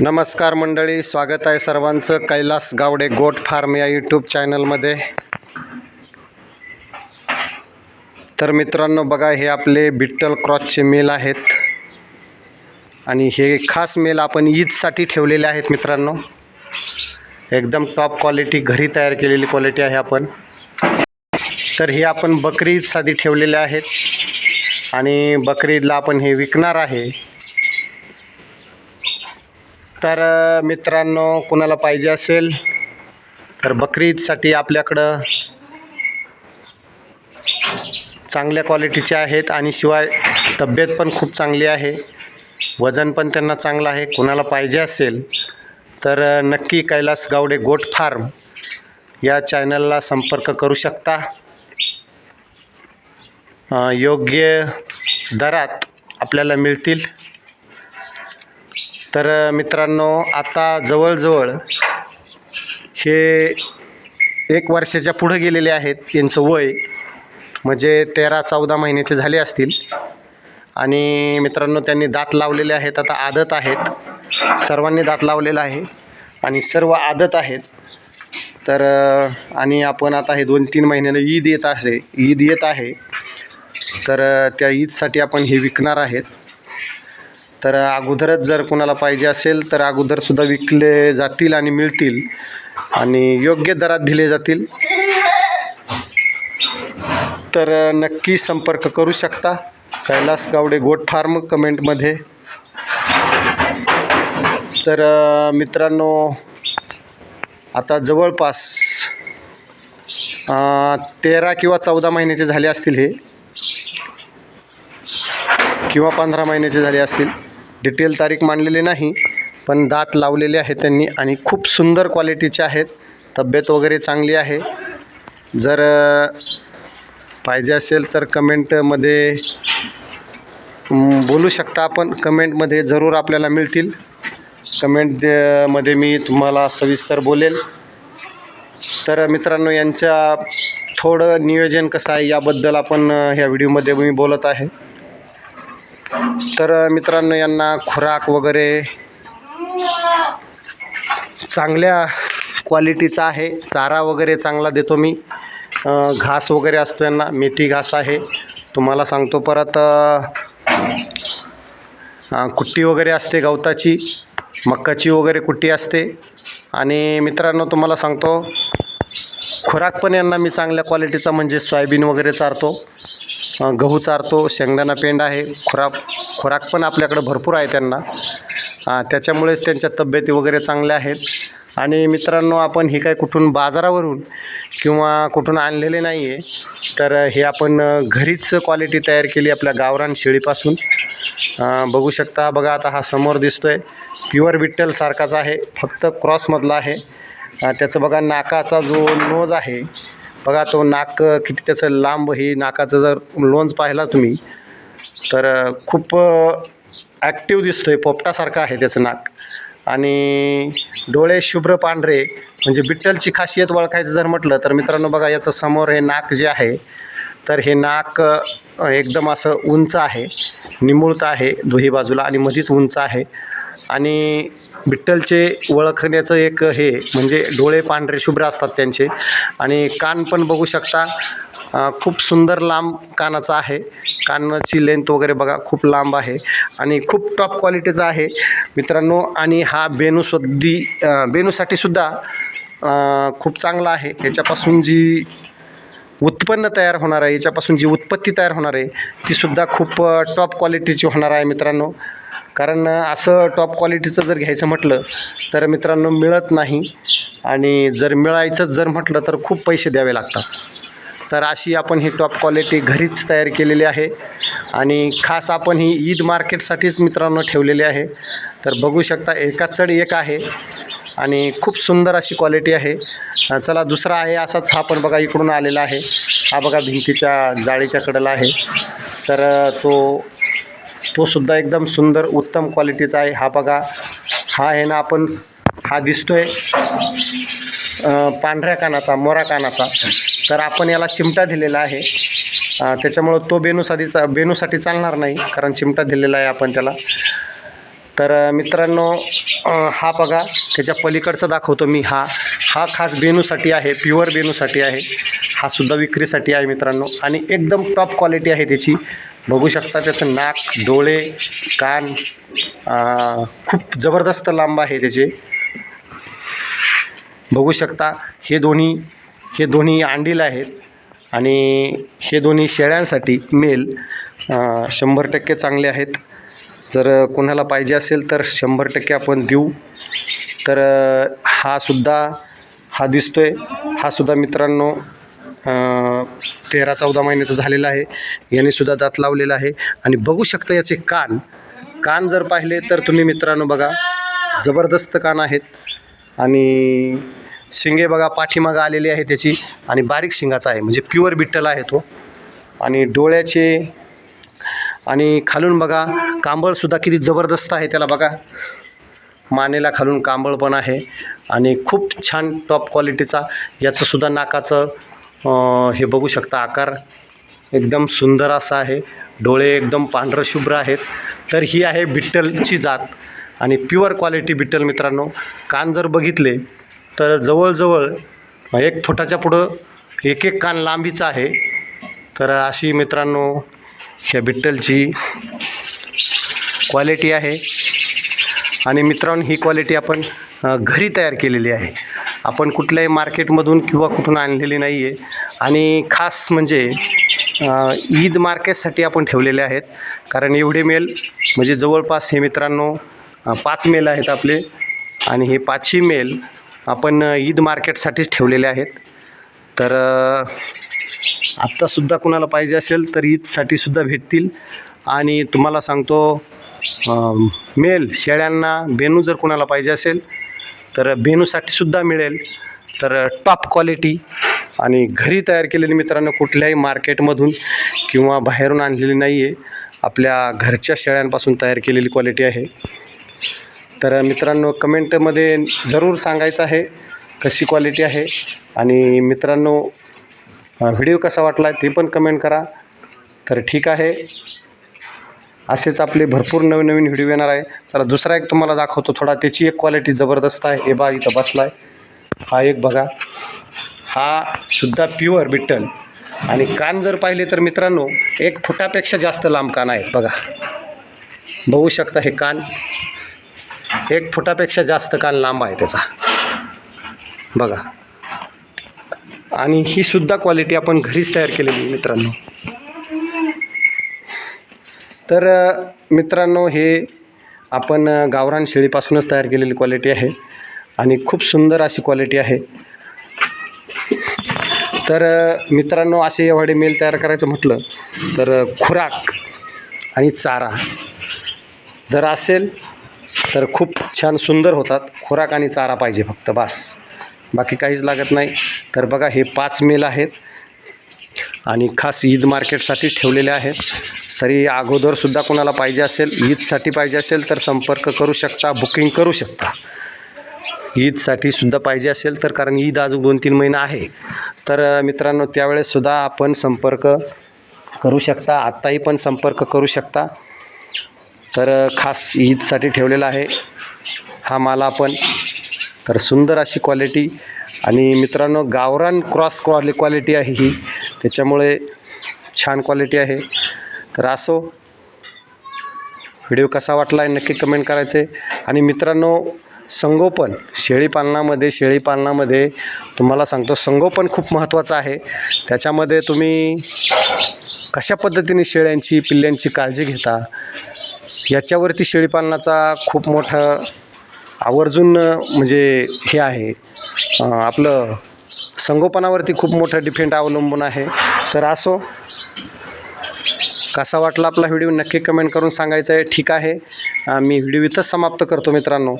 नमस्कार मंडळी स्वागत आहे सर्वांचं. कैलास गावडे गोट फार्म या यूट्यूब चॅनलमध्ये तर मित्रांनो बघा हे आपले बिट्टल क्रॉसचे मेल आहेत. आणि हे खास मेल आपण ईदसाठी ठेवलेले आहेत मित्रांनो. एकदम टॉप क्वालिटी घरी तयार केलेली क्वालिटी आहे आपण. तर हे आपण बकरी ईदसाठी ठेवलेले आहेत. आणि बकरी ईदला आपण हे विकणार आहे. तर मित्रांनो कुणाला पाहिजे असेल तर बकरीदसाठी आपल्याकडं चांगल्या क्वालिटीचे आहेत आणि शिवाय तब्येत पण खूप चांगली आहे. वजन पण त्यांना चांगलं आहे. कुणाला पाहिजे असेल तर नक्की कैलास गावडे गोट फार्म या चॅनलला संपर्क करू शकता. योग्य दरात आपल्याला मिळतील. तर मित्रांनो आता जवळजवळ हे एक वर्षाच्या पुढं गेलेले आहेत यांचं वय म्हणजे तेरा चौदा महिन्याचे झाले असतील. आणि मित्रांनो त्यांनी दात लावलेले आहेत. आता आदत आहेत. सर्वांनी दात लावलेला आहे. आणि सर्व आदत आहेत. तर आणि आपण आता हे दोन तीन महिन्यानं ईद येत असे ईद येत आहे. तर त्या ईदसाठी आपण हे विकणार आहेत. तर अगोदरच जर कोणाला पाहिजे असेल तर अगोदरसुद्धा विकले जातील आणि मिळतील. आणि योग्य दरात दिले जातील. तर नक्की संपर्क करू शकता. कैलास गावडे गोट फार्म कमेंटमध्ये तर मित्रांनो आता जवळपास तेरा किंवा चौदा महिन्याचे झाले असतील हे. किंवा पंधरा महिन्याचे झाले असतील. डिटेल तारीख मांडलेली नाही पण दात लावलेले आहेत त्यांनी आणि खूप सुंदर क्वालिटीचे आहेत. तब्येत वगैरे चांगली आहे. जर पाहिजे असेल तर कमेंटमध्ये बोलू शकता आपण. कमेंटमध्ये जरूर आपल्याला मिळतील. कमेंटमध्ये मी तुम्हाला सविस्तर बोलेल. तर मित्रांनो यांच्या थोडं नियोजन कसं आहे याबद्दल आपण ह्या व्हिडिओमध्ये मी बोलत आहे. तर मित्रांनो यांना खुराक वगैरे चांगल्या क्वालिटीचा आहे. चारा वगैरे चांगला देतो मी. घास वगैरे असतो यांना. मेथी घास आहे. तुम्हाला सांगतो परत कुट्टी वगैरे असते गवताची. मक्काची वगैरे कुट्टी असते. आणि मित्रांनो तुम्हाला सांगतो खुराक पण यांना मी चांगल्या क्वालिटीचा म्हणजे सोयाबीन वगैरे चारतो. गहू चारतो शेंगदाणा पेंड आहे खुराक खुराक पण आपल्याकडं भरपूर आहे त्यांना. त्याच्यामुळेच त्यांच्या तब्येती वगैरे चांगल्या आहेत. आणि मित्रांनो आपण हे काय कुठून बाजारावरून किंवा कुठून आणलेले नाही आहे तर हे आपण घरीच क्वालिटी तयार केली आपल्या गावरान शेळीपासून. बघू शकता बघा आता हा समोर दिसतोय. प्युअर विठ्ठलसारखाच आहे फक्त क्रॉसमधला आहे. त्याचं बघा नाकाचा जो नोज आहे बघा तो नाक किती त्याचं लांब ही नाकाचं जर लोन्स पाहिला तुम्ही तर खूप ॲक्टिव्ह दिसतो आहे पोपटासारखं आहे त्याचं नाक. आणि डोळे शुभ्र पांढरे म्हणजे बिट्टलची खासियत ओळखायचं जर म्हटलं तर मित्रांनो बघा याचं समोर हे नाक जे आहे तर हे नाक एकदम असं उंच आहे निमुळतं आहे दोही बाजूला आणि मधीच उंच आहे. आणि विठ्ठलचे ओळखण्याचं एक हे म्हणजे डोळे पांढरे शुभ्र असतात त्यांचे. आणि कान पण बघू शकता खूप सुंदर लांब कानाचा आहे. कानाची लेंथ वगैरे बघा खूप लांब आहे. आणि खूप टॉप क्वालिटीचा आहे. मित्रांनो आणि हा बेनूसुद्धी बेनूसाठीसुद्धा बेनूसाठी सुद्धा खूप चांगला आहे. याच्यापासून जी उत्पन्न तयार होणार आहे याच्यापासून जी उत्पत्ती तयार होणार आहे तीसुद्धा खूप टॉप क्वालिटीची होणार आहे मित्रांनो. कारण असं टॉप क्वालिटीचं जर घ्यायचं म्हटलं तर मित्रांनो मिळत नाही. आणि जर मिळायचंच जर म्हटलं तर खूप पैसे द्यावे लागतात. तर अशी आपण ही टॉप क्वालिटी घरीच तयार केलेली आहे. आणि खास आपण ही ईद मार्केटसाठीच मित्रांनो ठेवलेली आहे. तर बघू शकता एकाच चढ एक आहे. आणि खूप सुंदर अशी क्वालिटी आहे. चला दुसरा आहे असाच. हा पण बघा इकडून आलेला आहे. हा बघा भिंतीच्या जाळीच्या कडेला आहे. तर तो तो सुद्धा एकदम सुंदर उत्तम क्वालिटीचा आहे. हा बघा हा आहे ना आपण हा दिसतोय पांढऱ्या कानाचा मोरा कानाचा. तर आपण याला चिमटा दिलेला आहे. त्याच्यामुळं तो बेनूसाठीचा बेनूसाठी चालणार नाही कारण चिमटा दिलेला आहे आपण त्याला. तर मित्रांनो हा बघा त्याच्या पलीकडचा दाखवतो मी हा. हा खास बेनूसाठी आहे प्युअर बेनूसाठी आहे. हा सुद्धा विक्रीसाठी आहे मित्रांनो. आणि एकदम टॉप क्वालिटी आहे त्याची. बघू शकता त्याचं नाक डोळे कान खूप जबरदस्त लांब आहे त्याचे. बघू शकता हे दोन्ही हे दोन्ही अंडील आहेत. आणि हे दोन्ही शेळ्यांसाठी मेल शंभर टक्के चांगले आहेत. जर कोणाला पाहिजे असेल तर शंभर टक्के आपण देऊ. तर हा सुद्धा हा दिसतोय. हा सुद्धा मित्रांनो तेरा चौदा महिन्याचा झालेला आहे. याने सुद्धा दात लावलेला आहे. आणि बघू शकता याचे कान. कान जर पाहिले तर तुम्ही मित्रांनो बघा जबरदस्त कान आहेत. आणि शिंगे बघा पाठीमागं आलेली आहे त्याची. आणि बारीक शिंगाचा आहे म्हणजे प्युअर बिट्टल आहे तो. आणि डोळ्याचे आणि खालून बघा कांबळसुद्धा किती जबरदस्त आहे त्याला बघा. मानेला खालून कांबळ पण आहे आणि खूप छान टॉप क्वालिटीचा याचंसुद्धा नाकाचं हे बघू शकता आकार एकदम सुंदर असा आहे. डोळे एकदम पांढरं शुभ्र आहेत. तर ही आहे बिट्टलची जात आणि प्युअर क्वालिटी बिट्टल मित्रांनो. कान जर बघितले तर जवळजवळ एक फुटाच्या पुढं एक एक कान लांबीचा आहे. तर अशी मित्रांनो ह्या बिट्टलची क्वालिटी आहे. आणि मित्रांनो ही क्वालिटी आपण घरी तयार केलेली आहे. आपण कुठल्याही मार्केटमधून किंवा कुठून आणलेली नाही आहे आणि खास म्हणजे ईद मार्केटसाठी आपण ठेवलेले आहेत. कारण एवढे मेल म्हणजे जवळपास हे मित्रांनो पाच मेल आहेत आपले. आणि हे पाचही मेल आपण ईद मार्केटसाठीच ठेवलेले आहेत. तर आत्तासुद्धा कुणाला पाहिजे असेल तर ईदसाठी सुद्धा भेटतील. आणि तुम्हाला सांगतो मेल शेळ्यांना बेनू जर कुणाला पाहिजे असेल तर बेनूसाठी सुद्धा मिळेल. तर टॉप क्वालिटी आणि घरी तयार केलेली मित्रांनो कुठल्याही मार्केटमधून किंवा बाहेरून आणलेली नाही आहे आपल्या घरच्या शेळ्यांपासून तयार केलेली क्वालिटी आहे. तर मित्रांनो कमेंटमध्ये जरूर सांगायचं आहे कशी क्वालिटी आहे. आणि मित्रांनो व्हिडिओ कसा वाटला ते पण कमेंट करा. तर ठीक आहे. असेच आपले भरपूर नवीन नवीन व्हिडिओ येणार आहे. चला दुसरा एक तुम्हाला दाखवतो. थोडा त्याची एक क्वालिटी जबरदस्त आहे. हे बा इथं बसला आहे हा एक बघा. हा सुद्धा प्युअर बिट्टल आणि कान जर पाहिले तर मित्रांनो एक फुटापेक्षा जास्त लांब कान आहेत. बघा. बघू शकता हे कान. एक फुटापेक्षा जास्त कान लांब आहे त्याचा. बघा. आणि ही सुद्धा क्वालिटी आपण घरीच तयार केलेली मित्रांनो. तर मित्रांनो हे आपण गावरान शेळीपासूनच तयार केलेली क्वालिटी आहे आणि खूप सुंदर अशी क्वालिटी आहे. तर मित्रांनो असे एवढे मेल तयार करायचं म्हटलं तर खुराक आणि चारा जर असेल तर खूप छान सुंदर होतात. खुराक आणि चारा पाहिजे फक्त बास. बाकी काहीच लागत नाही. तर बघा हे पाच मेल आहेत आणि खास ईद मार्केटसाठी ठेवलेले आहेत. तरी अगोदरसुद्धा कोणाला पाहिजे असेल ईदसाठी पाहिजे असेल तर संपर्क करू शकता बुकिंग करू शकता. ईदसाठी सुद्धा पाहिजे असेल तर कारण ईद अजून दोन तीन महिना आहे. तर मित्रांनो त्यावेळेससुद्धा आपण संपर्क करू शकता आत्ताही पण संपर्क करू शकता. तर खास ईदसाठी ठेवलेला आहे. हा माल आपण तर सुंदर अशी क्वालिटी आणि मित्रांनो गावरान क्रॉस क्वालि क्वालिटी आहे ही. त्याच्यामुळे छान क्वालिटी आहे. तर असो व्हिडिओ कसा वाटला आहे नक्की कमेंट करायचे. आणि मित्रांनो संगोपन शेळीपालनामध्ये शेळीपालनामध्ये तुम्हाला सांगतो संगोपन खूप महत्त्वाचं आहे. त्याच्यामध्ये तुम्ही कशा पद्धतीने शेळ्यांची पिल्ल्यांची काळजी घेता याच्यावरती शेळीपालनाचा खूप मोठं आवर्जून म्हणजे हे आहे. आपलं संगोपनावरती खूप मोठं डिफेंट अवलंबून आहे. तर असो कसा वाटला आपला व्हिडिओ नक्की कमेंट करून सांगायचं आहे. ठीक आहे. मी व्हिडिओ इथंच समाप्त करतो मित्रांनो.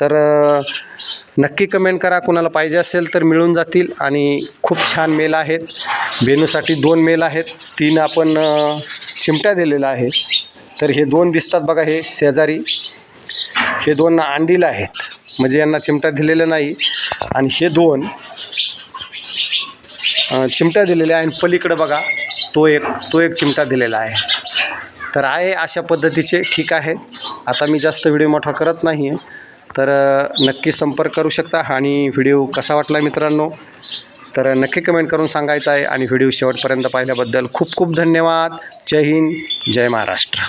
तर नक्की कमेंट करा. कुणाला पाहिजे असेल तर मिळून जातील. आणि खूप छान मेल आहेत. बेनूसाठी दोन मेल आहेत. तीन आपण चिमट्या दिलेल्या आहे तर हे दोन दिसतात बघा हे शेजारी. हे दोन अंडीला आहेत. म्हणजे यांना चिमटा दिलेला नाही. आणि हे दोन चिमट्या दिलेल्या आहे आणि पलीकडं बघा तो एक तो एक चिमटा दिलेला आहे. तर आहे अशा पद्धतीचे ठीक आहे. आता मी जास्त व्हिडिओ मोठा करत नाही आहे तर नक्की संपर्क करू शकता. आणि व्हिडिओ कसा वाटला मित्रांनो? तर नक्की कमेंट करून सांगायचं आहे. आणि व्हिडिओ शेवटपर्यंत पाहिल्याबद्दल खूप खूप धन्यवाद. जय हिंद. जय महाराष्ट्र.